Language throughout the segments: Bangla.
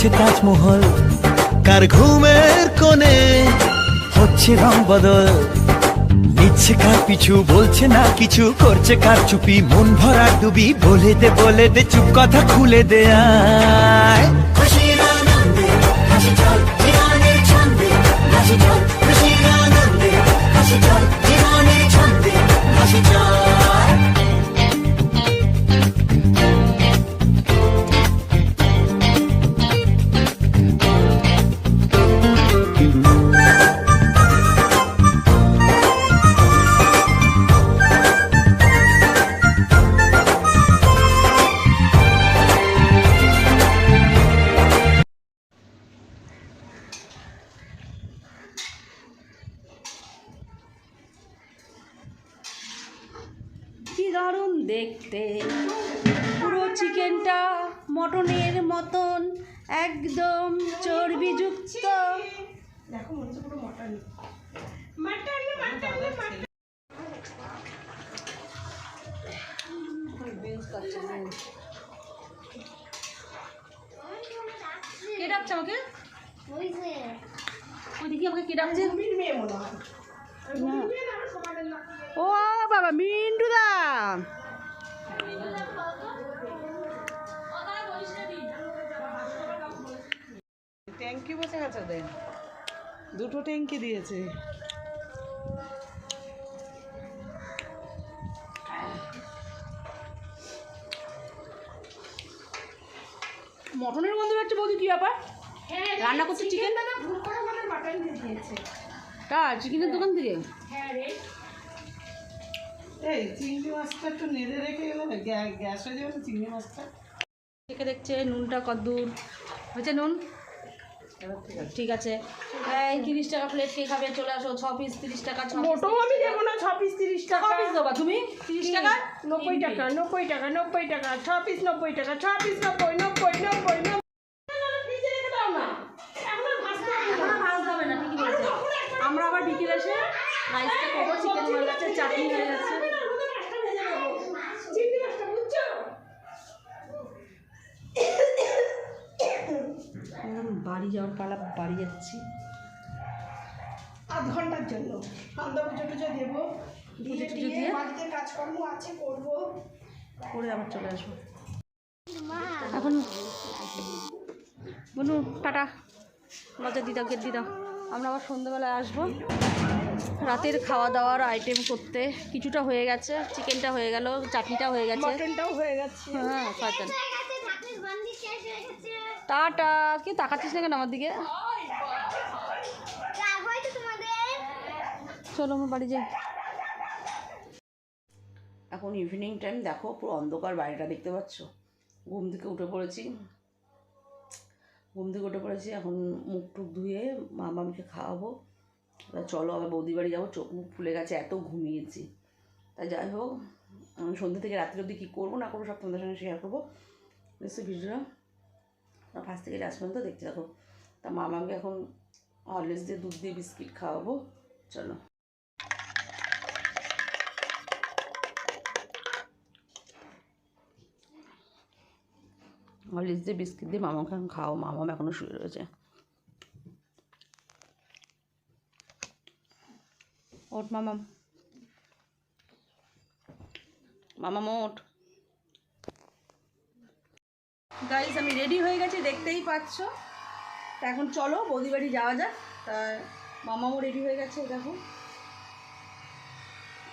গড়ছে তাজমহল। কার ঘুমের কোণে হচ্ছে রং বদল? নিচ্ছে কার পিছু, বলছে না কিছু, করছে কার চুপি? মন ভরা ডুবি, বলে দে বলে দে, চুপ কথা খুলে দে, আয়। জীবনের ছন্দে, হাসি চল দেখতে। পুরো চিকেনটা মটনের মতন একদম চর্বিযুক্ত কে ডাকছে আমাকে? ওই দেখি আমাকে কে ডাকছে? ও বাবা মিন্টু দা ট্যাঙ্কি বসে গেছে দেন। দুটো ট্যাঙ্কি দিয়েছে। মটনের গন্ধ পাচ্ছে বৌদি কি ব্যাপার? রান্না করছে চিকেন কার চিকেনের দোকান থেকে? এই চিংড়ি মাছটা একটু নেড়ে রেখে গেলে গ্যা- গ্যাস হয়ে যাবে না চিংড়ি মাছটা। দেখে দেখছে নুনটা কদ্দূর। হয়েছে নুন? এবার ঠিক আছে। ঠিক আছে। এই তিরিশ টাকা প্লেট কে খাবে? চলে আসো ছ পিস তিরিশ টাকা মোটো আমি দেবো না ছ পিস তিরিশ টাকা। পিস দেবা তুমি? তিরিশ টাকা? নব্বই টাকা নব্বই টাকা নব্বই টাকা ছ পিস নব্বই টাকা ছ পিস নব্বই নব্বই নব্বই নব্বই ফ্রিজে রেখে দাও না এখন আর ভাজতে হবে না। না ভাজতে হবে না ঠিকই বলেছে আমরা আবার বিকেলে এসে রাইসটা করব চিকেন হয়ে যাচ্ছে চাটনি হয়ে যাচ্ছে রোদে মাছটা ভেজে দেবো। চিংড়ি মাছটা বুঝছ? একদম বাড়ি যাওয়ার পালা বাড়ি যাচ্ছি। আধ ঘণ্টার জন্য। সন্ধ্যা পুজো টুজো দেবো পুজো টুজো দিয়ে দিয়ে? বাড়িতে কাজকর্ম আছে করব। করে আবার চলে আসব। এখন বনু টাটা। লজা দিদাও গেট দিদাও আমরা আবার সন্ধ্যেবেলায় আসব। রাতের খাওয়া দাওয়ার আইটেম করতে। কিছুটা হয়ে গেছে চিকেনটা হয়ে গেল চাটনিটা হয়ে গেছে। মটনটাও হয়ে গেছে। হ্যাঁ শয়তান টাটা। কি, তাকাচ্ছিস না কেন আমার দিকে? চলো, আমার বাড়ি যাই। এখন ইভিনিং টাইম দেখো, পুরো অন্ধকার বাড়িটা দেখতে পাচ্ছ। ঘুম থেকে উঠে পড়েছি। ঘুম থেকে উঠে পড়েছি, এখন মুখ টুক ধুয়ে মা মামিকে খাওয়াবো। চলো আবার বৌদি বাড়ি যাব। চোখ মুখ ফুলে গেছে, এত ঘুমিয়েছি। তাই যাই হোক, আমি সন্ধ্যে থেকে রাত্রি অবধি কী করব না করব সব তোমাদের সঙ্গে শেয়ার করব। নিশ্চয়ই ভিডিওটা ফার্স্ট থেকে লাস্ট পর্যন্ত দেখতে থাকো। তা মামকে এখন হরলিক্স দিয়ে দুধ দিয়ে বিস্কিট খাওয়াবো। চলো। হরলিক্স দিয়ে বিস্কিট দিয়ে মামাকে এখন খাও মামাম এখনও শুয়ে রয়েছে। ওট মামাম মামাম ওঠ। গাইজ আমি রেডি হয়ে গেছি দেখতেই পাচ্ছ। তা এখন চলো বৌদি বাড়ি যাওয়া যাক। তা মামাও রেডি হয়ে গেছে দেখো।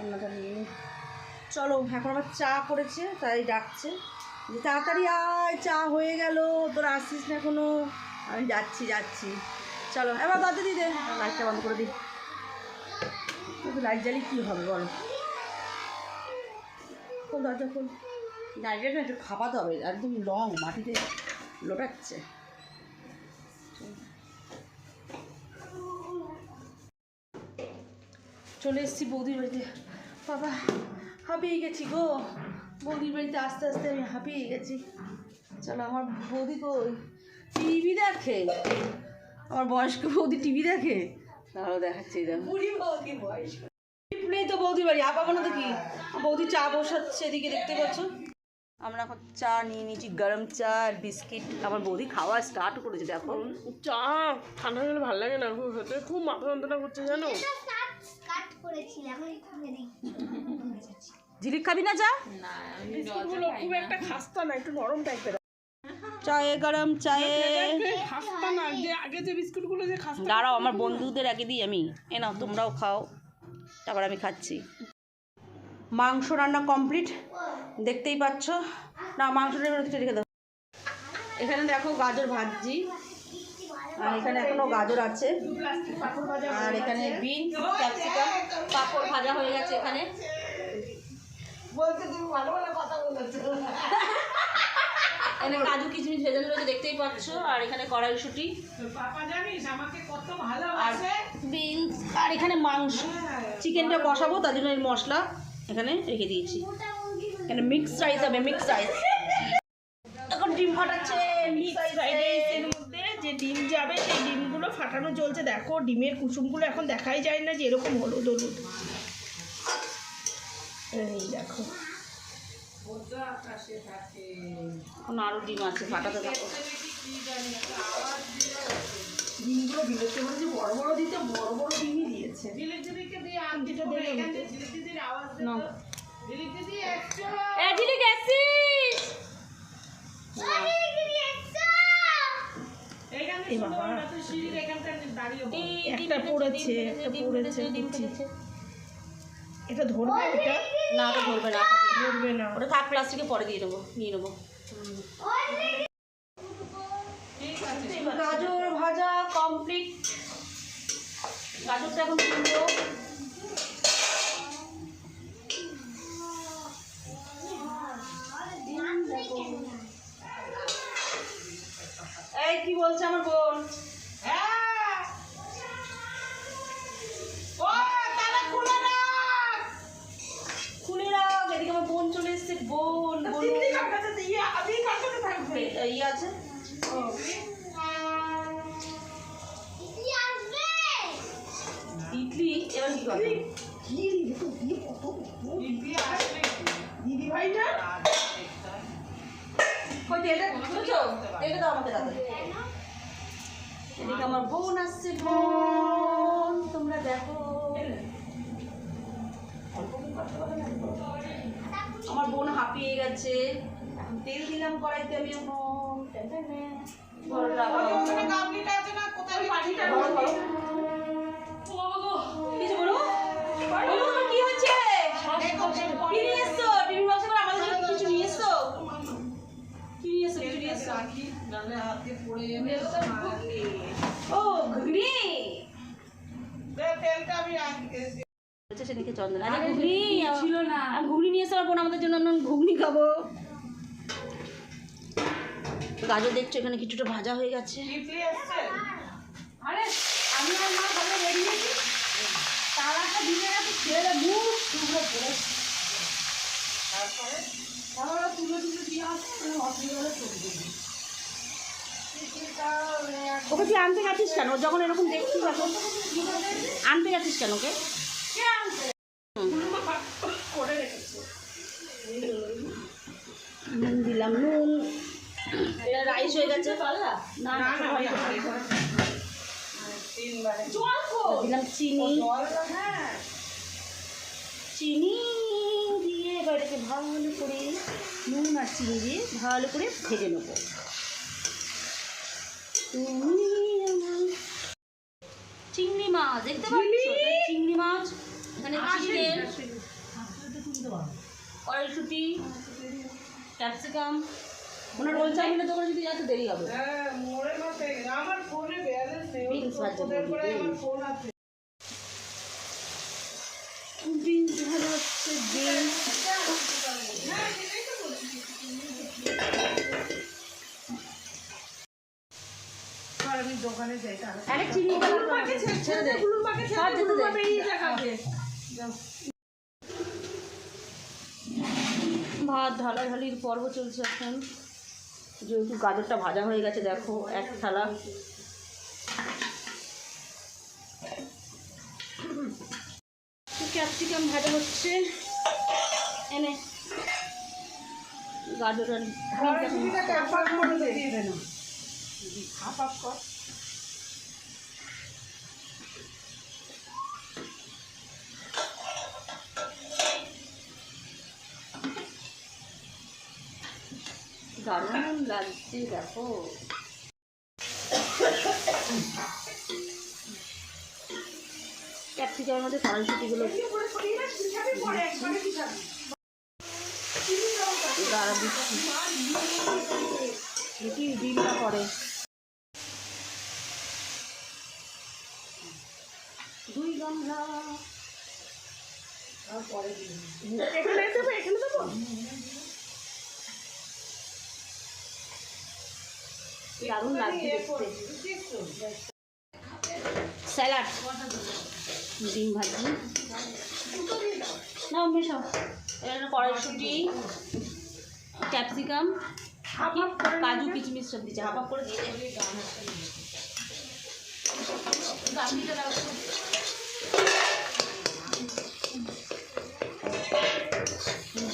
অন্যটা নিয়ে চলো এখন আবার চা করেছে তাই ডাকছে। যে তাড়াতাড়ি আয় চা হয়ে গেল তোরা আসছিস না এখনও। আমি যাচ্ছি যাচ্ছি। চলো এবার দরজা দিয়ে দে। লাইটটা বন্ধ করে দিই। লাইট জ্বালিয়ে কী হবে বলো? দরজা খোল। না এটা না একটু খাপাতে হবে একদম লং মাটিতে লোটাচ্ছে। চলে এসেছি বৌদির বাড়িতে। বাবা হাঁপিয়ে গেছি গো। বৌদির বাড়িতে আস্তে আস্তে আমি হাঁপিয়ে গেছি। চলো আমার বৌদি তো টিভি দেখে। আমার বয়স্ক বৌদি টিভি দেখে। তাহলে দেখাচ্ছি নেই তো বৌদির বাড়ি আপাগোনো তো কি? বৌদি চা বসাচ্ছে এদিকে দেখতে পাচ্ছ? আমরা এখন চা নিয়ে নিয়েছি গরম চা আর বিস্কিট। আমার বৌদি খাওয়া স্টার্ট করেছে দেখো। চা ঠান্ডা হলে ভালো লাগে না খুব হতে খুব মাথা যন্ত্রণা করছে জানো? ঝিলিক খাবি না চা? বিস্কুটগুলো খুব একটা খাস্তা না একটু নরম টাইপের চায়ে গরম চায়ে। খাস্তা না যে আগে যে বিস্কুটগুলো যে খাস্তা দাঁড়াও আমার বন্ধুদের আগে দিই আমি। এ নাও তোমরাও খাও। তারপর আমি খাচ্ছি। মাংস রান্না কমপ্লিট দেখতেই পাচ্ছ। না মাংসটা রেখে দাও। এখানে দেখো গাজর ভাজি। আর এখানে এখনও গাজর আছে। আর এখানে বিন ক্যাপসিকাম পাঁপড় ভাজা হয়ে গেছে এখানে। বলতে তুমি ভালো ভালো কথা বলেছ। এখানে কাজু কিচমিচ ভেজে রয়েছে দেখতেই পাচ্ছ। আর এখানে কড়াইশুটি। পাপা জানিস আমাকে কত আর বিনস আর এখানে মাংস। চিকেনটা বসাবো তার জন্য এই মশলা এখানে রেখে দিয়েছি। এখানে মিক্স রাইস হবে মিক্স রাইস এখন ডিম ফাটাচ্ছে মিক্স রাইসের মধ্যে। যে ডিম যাবে সেই ডিমগুলো ফাটানো চলছে। দেখো ডিমের কুসুমগুলো এখন দেখাই যায় না যে এরকম হলুদ হলুদ। এই দেখো। এখন আরও ডিম আছে ফাটাতে থাকো। ডিমগুলো বিলেতে বলেছে বড় বড় দিতে বড় বড় ডিমই দিয়েছে। দিদিকে দিয়ে আন্টিটা দেখে আওয়াজ একটা পড়েছে, একটা পড়েছে। এটা ধরবে এটা? না ওটা ধরবে না ধরবে না। ওটা থাক প্লাস্টিকে পরে দিয়ে দেবো নিয়ে নেব। গাজর ভাজা কমপ্লিট গাজরটা এখন তুলবো বলছে আমার আমার বোন আসছে, বোন। তোমরা দেখো। আমার বোন হাঁপিয়ে গেছে। তেল দিলাম কড়াইতে আমি কি হচ্ছে? আমাদের জন্য কিছু নিয়ে এসছো? কি নিয়ে কিছু নিয়ে হাতে পড়ে যাবে। ও, ঘুগনি। তেলটা আমি রাখি। বলছে সেদিনকে চন্দন। আরে ঘুগনি ছিল না। ঘুগনি নিয়ে এসে আমার বোন আমাদের জন্য ঘুগনি খাব। গাজর দেখছ এখানে কিছুটা ভাজা হয়ে গেছে। আরে আমি আর মা ভালো রেডি তারাটা দিনে রাখি ছেলে মুখ টুকরো পড়ে তারপরে তারপরে তুলো তুলো দিয়ে আসছে অসুবিধা হলে চলে যাবে। ওকে তুই আনতে গেছিস কেন? যখন এরকম দেখছিস এখন আনতে গেছিস কেন ওকে? নুন দিলাম নুন। এটা রাইস হয়ে গেছে না না হয় না। তিনবারে। দিলাম চিনি। চিনি দিয়ে এবার ভালো করে নুন আর চিনি দিয়ে ভালো করে ভেজে নেব। তুমি চিংড়ি মাছ দেখতে পাচ্ছ? চিংড়ি মাছ এখানে চিকেন কড়াইশুটি ক্যাপসিকাম ওনার রোল চাউমিনের দোকানে যদি যাতে দেরি হবে। হ্যাঁ। আমার ফোনে ব্যালেন্স নেই ভাজা। আমার ফোন আছে। বিনস ভালো হচ্ছে বিনস আর আমি দোকানে যাই তাহলে আরে চিনি ছেড়ে দে গুলুর মাকে সব ছেড়ে দে। সব ছেড়ে গুলুর দে। বেরিয়ে যাবে ভাত ঢালাঢালির পর্ব চলছে এখন। যেহেতু গাজরটা ভাজা হয়ে গেছে দেখো এক থালা। ক্যাপসিকাম ভাজা হচ্ছে? এনে। গাজর আর কড়াইশুঁটিটাকে হাফ হাফ করে দিয়ে দেন হাফ হাফ কর দারুণ লাগছে, দেখো। ক্যাপসিকামের মধ্যে কড়াইশুটিগুলো দাঁড়া, দিচ্ছি। দেখি, ডিমটা পরে দুই গামলা। এখানে দেবো এখানে দেবো? দারুণ লাগছে দেখতে। স্যালাড। ডিম ভাজি। নাও মেশাও। এখানে কড়াইশুটি ক্যাপসিকাম কাজু কিচমিচ সব দিচ্ছে। হাফ করে দিয়ে।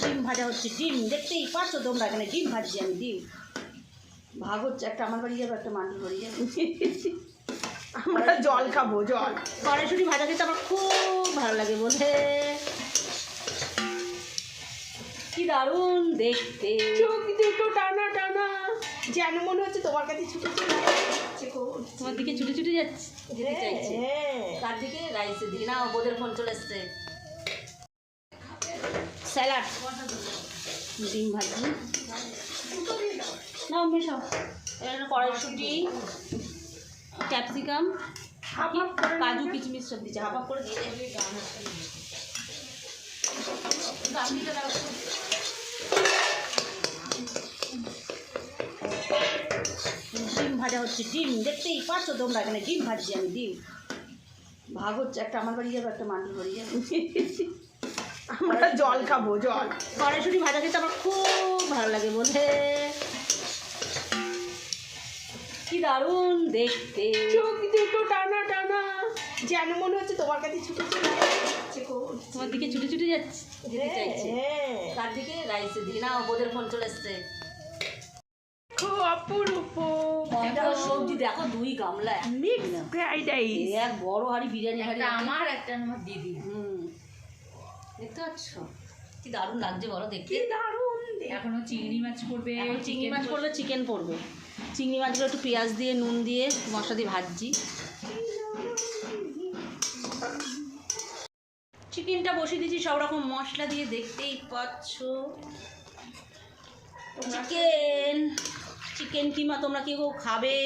ডিম ভাজা হচ্ছে ডিম। দেখতেই পারছ তোমরা এখানে ডিম ভাজছি আমি ডিম। ভাগ হচ্ছে একটা আমার বাড়ি যাবে একটা মাটির বাড়ি যাবে। আমরা জল খাব জল। কড়াইশুটি ভাজা খেতে আমার খুব ভালো লাগে বলে। কি দারুণ দেখতে। চোখ দুটো টানা টানা। যেন মনে হচ্ছে তোমার কাছে ছুটে গো। তোমার দিকে ছুটে ছুটে যাচ্ছে যেতে চাইছে। হ্যাঁ। তার দিকে রাইসের দিকে। না বোধের ফোন চলে এসছে। স্যালাড ডিম ভাজি। নাও মেশাও এখানে কড়াইশুটি ক্যাপসিকাম হাফ হাফ কাজু কিচমিচ সব দিচ্ছে। হাফ করে দিয়ে। ডিম ভাজা হচ্ছে ডিম। দেখতেই পারছ তোমরা এখানে ডিম ভাজছি আমি ডিম। ভাগ হচ্ছে একটা আমার বাড়ি যাবে একটা মাটির বাড়ি যাবে। আমরা জল খাব জল। কড়াইশুটি ভাজা খেতে আমার খুব ভালো লাগে বলে। কি দারুণ দেখতে। চোখ দুটো টানা টানা। যেন মনে হচ্ছে তোমার কাছে ছুটে ছুটে তোমার দিকে ছুটে ছুটে যাচ্ছে যেতে চাইছে। হ্যাঁ। তার দিকে রাইসের দিকে। না বোধের ফোন চলে এসছে। খুব অপরূপ। সবজি দেখো দুই গামলা মিক্স ফ্রাইড রাইস। এক বড় হাড়ি বিরিয়ানি হাড়ি আমার একটা আমার দিদি। হুম। দেখতে পাচ্ছ? কি দারুণ লাগছে বলো দেখতে। দারুণ এখনও চিংড়ি মাছ এখন চিংড়ি মাছ পড়বে চিকেন পড়বে। চিংড়ি মাছগুলো একটু পেঁয়াজ দিয়ে, নুন দিয়ে, মশলা দিয়ে ভাজছি। চিকেনটা বসিয়ে দিয়েছি, সব রকম মশলা দিয়ে দেখতেই পাচ্ছ। চিকেন চিকেন কিমা তোমরা কেউ খাবে।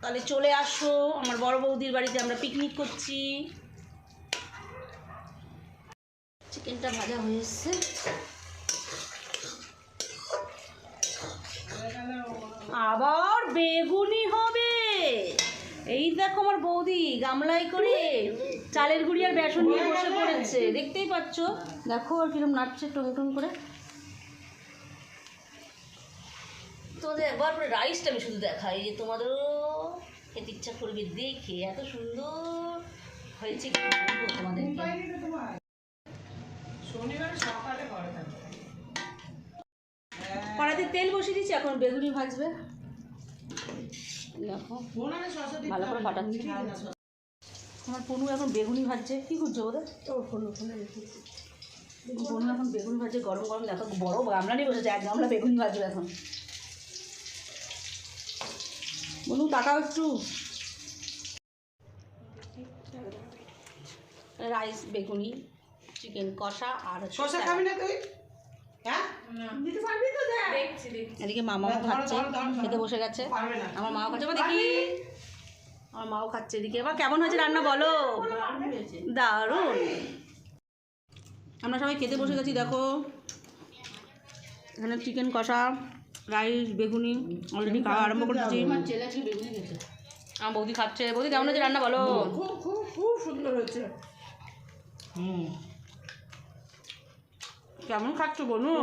তাহলে চলে আসো, আমার বড় বৌদির বাড়িতে আমরা পিকনিক করছি। চিকেনটা ভাজা হয়ে এসছে আবার বেগুনি হবে। এই দেখো আমার বৌদি গামলায় করে চালের গুঁড়ি আর বেসন নিয়ে বসে পড়েছে। দেখতেই পাচ্ছ? দেখো আর কিরম নাচছে টং টং করে। তোমাদের একবার করে রাইসটা আমি শুধু দেখাই যে তোমাদেরও খেতে ইচ্ছা করবে দেখে। এত সুন্দর হয়েছে কি বলব তোমাদেরকে? শনিবার সকালে করে কড়াইতে তেল বসিয়ে দিচ্ছি এখন বেগুনি ভাজবে। ভালো করে। ফাটাচ্ছি আমার পনু এখন বেগুনি ভাজছে। কি করছে ওদের? পনু এখন বেগুন ভাজছে গরম গরম। দেখো বড় গামলা নিয়ে বসেছে এক গামলা বেগুন ভাজবে এখন। বনু তাকাও একটু। রাইস বেগুনি চিকেন কষা আর শশা খাবি না তুই? হ্যাঁ? দিতে পারবি তো দেখ। দেখছি দেখছি। এদিকে মামাও ধরো, খাচ্ছে। খেতে বসে গেছে। আমার মাও খাচ্ছে। মা দেখি। আমার মাও খাচ্ছে এদিকে। এবার কেমন হয়েছে রান্না বলো? দারুণ। আমরা সবাই খেতে বসে গেছি দেখো। এখানে চিকেন কষা রাইস বেগুনি অলরেডি খাওয়া আরম্ভ করেছি। আমার বৌদি খাচ্ছে। বৌদি কেমন হয়েছে রান্না বলো? খুব খুব খুব সুন্দর হয়েছে। হুম। কেমন খাচ্ছ বনু?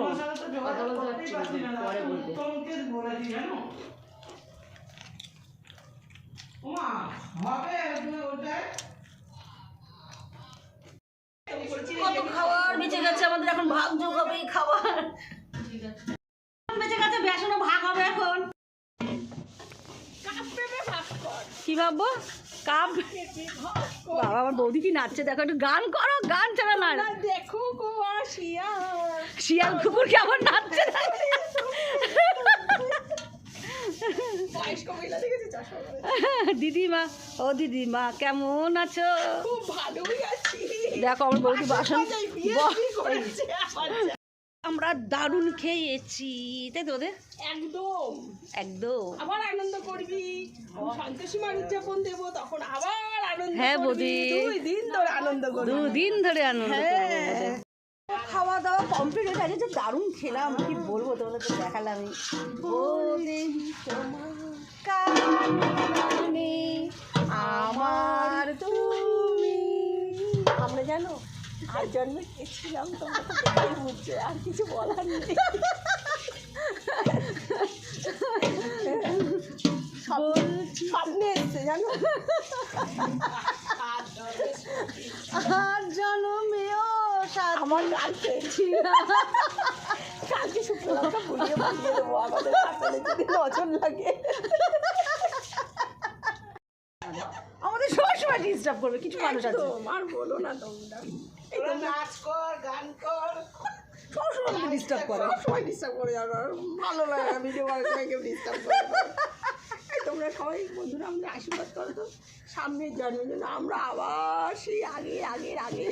কত খাবার বেঁচে গেছে আমাদের এখন ভাগ যোগ হবে এই খাবার। বেঁচে গেছে বেসনও ভাগ হবে এখন। কি ভাববো? কাপ? বাবা আমার বৌদি কি নাচছে? দেখো একটু গান করো গান ছাড়া না দেখো শিয়াল কুকুর কেমন নাচছে দিদিমা ও দিদিমা কেমন আছো? দেখো আমার বৌদি বাসন আমার দারুণ খেয়েছি তাই তো ওদের? একদম। একদম। আবার আনন্দ করবি। উদযাপন দেবো তখন আবার আনন্দ হ্যাঁ। বৌদি। দুই দিন ধরে আনন্দ করবি। দুদিন ধরে আনন্দ। খাওয়া দাওয়া কমপ্লিট হয়ে গেছে। যে দারুণ খেলাম কি বলব তোমাদের তো দেখালাম আমার তুমি। আমরা জানো আর জন্মে গেছিলাম তোমরা তো বুঝছ আর কিছু বলার নেই। সামনে এসছে জানো? আর জনমেও সাথে আমার কালকে কালকে শুক্রবারটা বুলিয়ে বুলিয়ে দেবো। আমাদের সকালে যদি নজর লাগে। আমাদের সবসময় ডিস্টার্ব করবে কিছু মানুষ আছে। তোমার বলো না তোমরা। নাচ কর গান কর। সবসময় আমাকে ডিস্টার্ব করে সবসময় ডিস্টার্ব করে আর ভালো লাগে না ভিডিও করে কেউ ডিস্টার্ব করে তোমরা সবাই বন্ধুরা আমাদের আশীর্বাদ করো তো। সামনের জন্মদিন আমরা আবার সেই আগে আগের আগে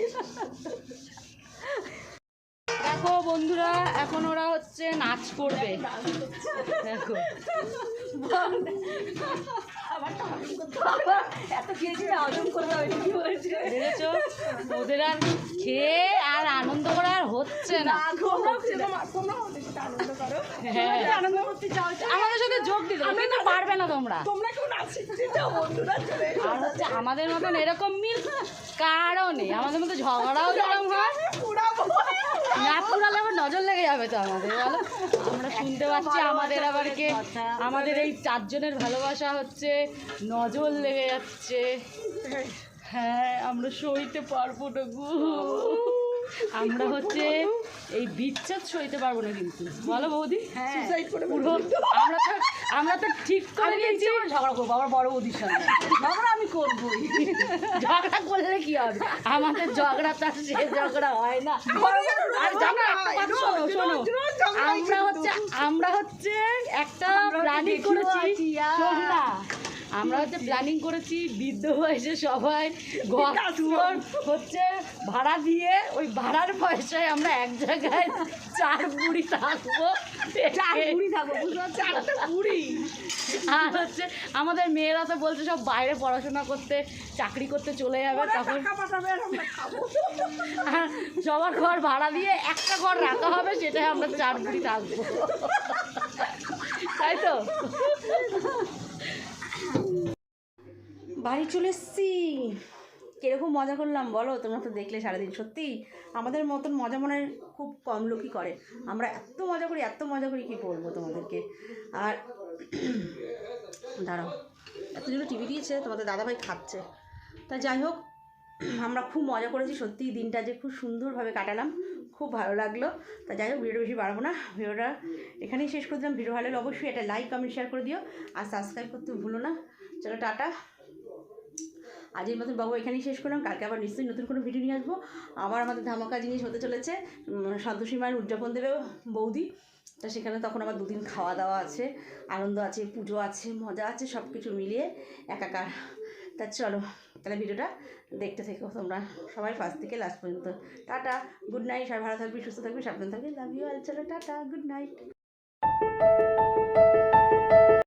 দেখো বন্ধুরা, এখন ওরা হচ্ছে নাচ করবে। দেখো। ওদের আর খেয়ে আর আনন্দ করা আর হচ্ছে না। সাথে আনন্দ করো। হ্যাঁ। আনন্দ করতে চাও আমাদের সাথে যোগ দিতে পারবে না তোমরা। তোমরা কেউ নাচ শিখতে চাও বন্ধুরা চলে আর হচ্ছে আমাদের মতন এরকম মিল কারও নেই। আমাদের মতো ঝগড়াও যেরকম হয় না পুরালে আবার নজর লেগে যাবে তো আমাদের বলো? আমরা শুনতে পাচ্ছি আমাদের আবার কে? আমাদের এই চারজনের ভালোবাসা হচ্ছে নজর লেগে যাচ্ছে। হ্যাঁ আমরা সইতে পারব না গো। আমরা হচ্ছে এই বিচ্ছেদ সইতে পারব না কিন্তু। বলো বৌদি? হ্যাঁ। পুরো আমরা তো আমরা তো ঠিক করে নিয়েছি ঝগড়া করব আমার বড় বৌদির সঙ্গে ঝগড়া আমি করবোই। ঝগড়া করলে কি হবে? আমাদের ঝগড়া তার সে ঝগড়া হয় না। আর জানো শোনো শোনো। আমরা হচ্ছে আমরা হচ্ছে একটা প্ল্যানিং করেছি শোন না আমরা হচ্ছে প্ল্যানিং করেছি বৃদ্ধ বয়সে সবাই ঘর হচ্ছে ভাড়া দিয়ে ওই ভাড়ার পয়সায় আমরা এক জায়গায় চার বুড়ি থাকব। আর হচ্ছে আমাদের মেয়েরা তো বলছে সব বাইরে পড়াশোনা করতে চাকরি করতে চলে যাবে তখন সবার ঘর ভাড়া দিয়ে একটা ঘর রাখা হবে সেটাই আমরা চার বুড়ি থাকব। তাই তো? বাড়ি চলে এসছি। কীরকম মজা করলাম বলো? তোমরা তো দেখলে সারাদিন, সত্যি। আমাদের মতন মজা মনে খুব কম লোকই করে। আমরা এত মজা করি, এত মজা করি, কি বলব তোমাদেরকে? আর দাঁড়াও। এতজন্য টিভি দিয়েছে, তোমাদের দাদাভাই খাচ্ছে। তা যাই হোক, আমরা খুব মজা করেছি, সত্যি দিনটা যে খুব সুন্দরভাবে কাটালাম, খুব ভালো লাগল। তা যাই হোক, ভিডিওটা বেশি বাড়াবো না, ভিডিওটা এখানেই শেষ করে দিলাম ভিডিও ভালো লাগলে অবশ্যই এটা লাইক কমেন্ট শেয়ার করে দিও। আর সাবস্ক্রাইব করতে ভুলো না। চলো, টাটা। আজ এই মতন বাবু এখানেই শেষ করলাম। কালকে আবার নিশ্চয়ই নতুন কোনো ভিডিও নিয়ে আসব। আবার আমাদের ধামাকা জিনিস হতে চলেছে। সন্তোষী মায়ের উদযাপন দেবে বৌদি। তা সেখানে তখন আবার দুদিন খাওয়া দাওয়া আছে, আনন্দ আছে, পুজো আছে, মজা আছে সব কিছু মিলিয়ে একাকার। তা চলো, তাহলে ভিডিওটা দেখতে থেকো তোমরা সবাই ফার্স্ট থেকে লাস্ট পর্যন্ত। টাটা গুড নাইট সবাই ভালো থাকবি, সুস্থ থাকবি, সাবধান থাকবি। লাভ ইউ আল চলো, টাটা গুড নাইট